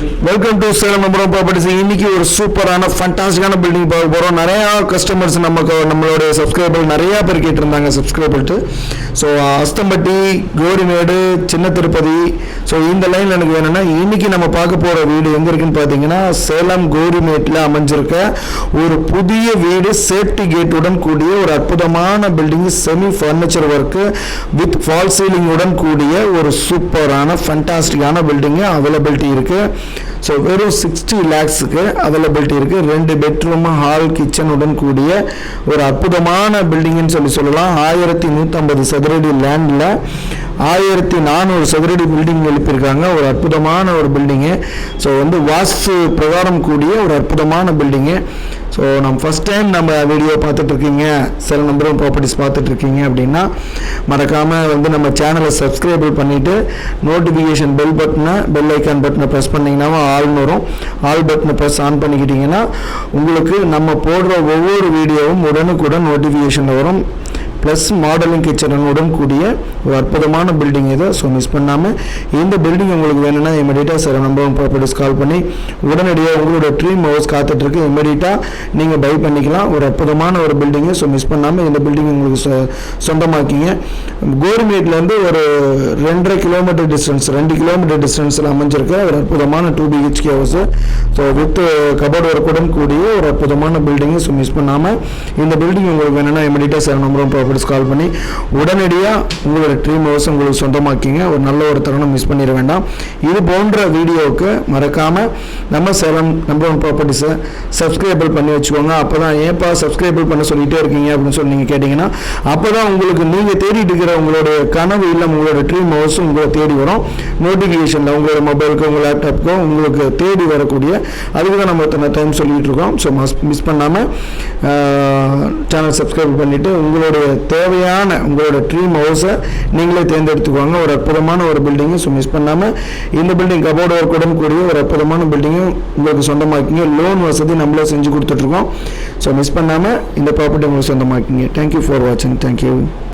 Welcome to Salem நம்பரம் properties இன்னைக்கு ஒரு சூப்பரான ஃபண்டாஸ்டிக்கான பில்டிங் பார்க்க போகிறோம் நிறையா கஸ்டமர்ஸ் நமக்கு நம்மளுடைய சப்ஸ்கிரைபர் நிறையா பேர் கேட்டிருந்தாங்க சப்ஸ்கிரைபர்ட்டு ஸோ அஸ்தம்பட்டி கோரிமேடு சின்ன திருப்பதி ஸோ இந்த லைன் எனக்கு வேணும்னா இன்னைக்கு நம்ம பார்க்க போகிற வீடு எங்கே இருக்குன்னு பார்த்தீங்கன்னா சேலம் கோரிமேட்டில் அமைஞ்சிருக்க ஒரு புதிய வீடு சேஃப்டி கேட்டுடன் கூடிய ஒரு அற்புதமான building semi furniture work with false சீலிங்குடன் கூடிய ஒரு சூப்பரான ஃபண்டாஸ்டிக்கான பில்டிங்கு அவைலபிலிட்டி இருக்குது ஸோ வெறும் சிக்ஸ்டி லேக்ஸுக்கு அவைலபிலிட்டி இருக்குது ரெண்டு பெட்ரூம் ஹால் கிச்சனுடன் கூடிய ஒரு அற்புதமான பில்டிங்னு சொல்லி சொல்லலாம். ஆயிரத்தி நூற்றம்பது சதுரடி லேண்டில் ஆயிரத்தி நானூறு சதுரடி பில்டிங் எழுப்பியிருக்காங்க. ஒரு அற்புதமான ஒரு பில்டிங்கு ஸோ வந்து வாஸ்து பிரகாரம் கூடிய ஒரு அற்புதமான பில்டிங்கு ஸோ நம்ம ஃபஸ்ட் டைம் நம்ம வீடியோ பார்த்துட்ருக்கீங்க சில நம்பரும் ப்ராப்பர்ட்டிஸ் பார்த்துட்ருக்கீங்க அப்படின்னா மறக்காமல் வந்து நம்ம சேனலை சப்ஸ்கிரைபிள் பண்ணிவிட்டு நோட்டிஃபிகேஷன் பெல் பட்டனை பெல் ஐக்கான் பட்டனை ப்ரெஸ் பண்ணிங்கன்னாவும் ஆல்னு வரும். ஆல் பட்டனை ப்ரெஸ் ஆன் பண்ணிக்கிட்டிங்கன்னா உங்களுக்கு நம்ம போடுற ஒவ்வொரு வீடியோவும் உடனுக்குடன் நோட்டிஃபிகேஷன் வரும். ப்ளஸ் மாடலிங் கிச்சனுடன் கூடிய ஒரு அற்புதமான பில்டிங் இது ஸோ மிஸ் பண்ணாமல் இந்த பில்டிங் உங்களுக்கு வேணும்னா இமீடியட்டாக சார் நம்பர் ப்ராப்பர்ட்டிஸ் கால் பண்ணி. உடனடியாக உங்களோட ட்ரீம் ஹவுஸ் காத்துட்ருக்கு இமீடியட்டாக நீங்கள் பை பண்ணிக்கலாம். ஒரு அற்புதமான ஒரு பில்டிங்கு ஸோ மிஸ் பண்ணாமல் இந்த பில்டிங் உங்களுக்கு சொ- சொந்தமாக்கிங்க. கோரிமேட்லேருந்து ஒரு ரெண்டரை கிலோமீட்டர் டிஸ்டன்ஸ் ரெண்டு கிலோமீட்டர் டிஸ்டன்ஸில் அமைஞ்சிருக்க ஒரு அற்புதமான two BHK house so with cupboard ஒர்க்குடன் கூடிய ஒரு அற்புதமான பில்டிங்கு ஸோ மிஸ் பண்ணாமல் இந்த பில்டிங் உங்களுக்கு வேணும்னா இமீடியட்டாக சார் நம்பரும் ப்ராப்பர்ட்டிஸ் கால் பண்ணி உடனடியாக உங்களோட ட்ரீம் ஹவுஸ் உங்களுக்கு சொந்தமாக்கிங்க. ஒரு நல்ல ஒரு தருணம் மிஸ் பண்ணிட வேண்டாம். இது போன்ற வீடியோவுக்கு மறக்காமல் நம்ம சேலம் நம்பர் ஒன் ப்ராப்பர்ட்டிஸை சப்ஸ்கிரைபிள் பண்ணி வச்சுக்கோங்க. அப்போ தான் ஏப்பா சப்ஸ்கிரைபிள் பண்ண சொல்லிகிட்டே இருக்கீங்க அப்படின்னு சொல்லி நீங்கள் கேட்டிங்கன்னா அப்போ தான் உங்களுக்கு நீங்கள் தேடிட்டு இருக்கிற உங்களுடைய கனவு இல்லை உங்களோட ட்ரீம் ஹவுஸ் உங்களை தேடி வரும். நோட்டிஃபிகேஷனில் உங்களோட மொபைலுக்கு உங்கள் லேப்டாப்புக்கோ உங்களுக்கு தேடி வரக்கூடிய அதுக்கு தான் நம்ம இத்தனை டைம் சொல்லிகிட்டு இருக்கோம். ஸோ மஸ் மிஸ் பண்ணாமல் சேனல் சப்ஸ்கிரைப் பண்ணிவிட்டு உங்களுடைய தேவையான உங்களோட ட்ரீம் ஹவுஸை நீங்களே தேர்ந்தெடுத்துக்கோங்க. ஒரு அற்புதமான ஒரு பில்டிங்கு ஸோ மிஸ் பண்ணாமல் இந்த பில்டிங் கபோர்டு ஒர்க்குடன் கூடிய ஒரு அற்புதமான பில்டிங்கும் உங்களுக்கு சொந்தமாக்கிங்க. லோன் வசதி நம்மளே செஞ்சு கொடுத்துட்ருக்கோம் ஸோ மிஸ் பண்ணாமல் இந்த ப்ராப்பர்ட்டி உங்களுக்கு சொந்தமாக்கிங்க. தேங்க்யூ ஃபார் வாட்சிங் தேங்க்யூ